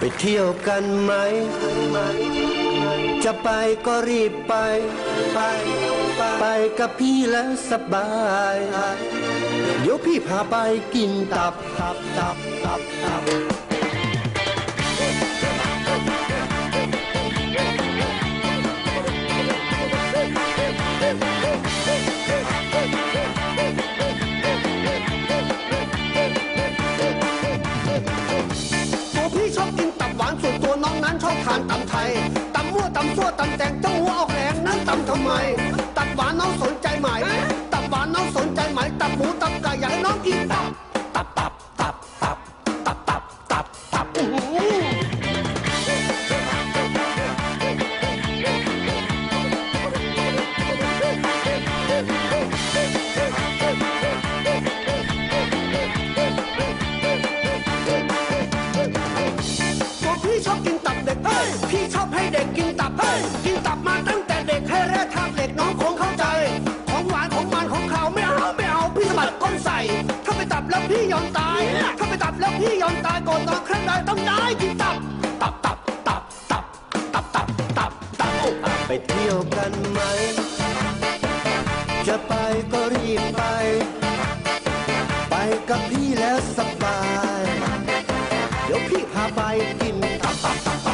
ไปเที่ยวกันไหม จะไปก็รีบไป ไปไปกับพี่แล้วสบาย เดี๋ยวพี่พาไปกินตับตับตับตับตับ ชอบทานตำไทยตำมั่วตำซั่วตำแตงเจ้าหัวออกแรงนั้นตำทำไม บให้เด็กกินตับเฮ้ยกินตับมาตั้งแต่เด็กให้แร่ธาตุเหล็กน้องคงเข้าใจ ของหวานของมันของขาวไม่เอาไม่เอาพี่สะบัดก้นใส่ ถ้าไปตับแล้วพี่ยอมตาย ถ้าไปตับแล้วพี่ยอมตายก่อนนอนครั้งใดต้องได้กินตับตับตับตับตับตับตับตับตับโอ้ไปเที่ยวกันไหม จะไปก็รีบไป ไปกับพี่แล้วสบาย เดี๋ยวพี่พาไปกินตับตับตับ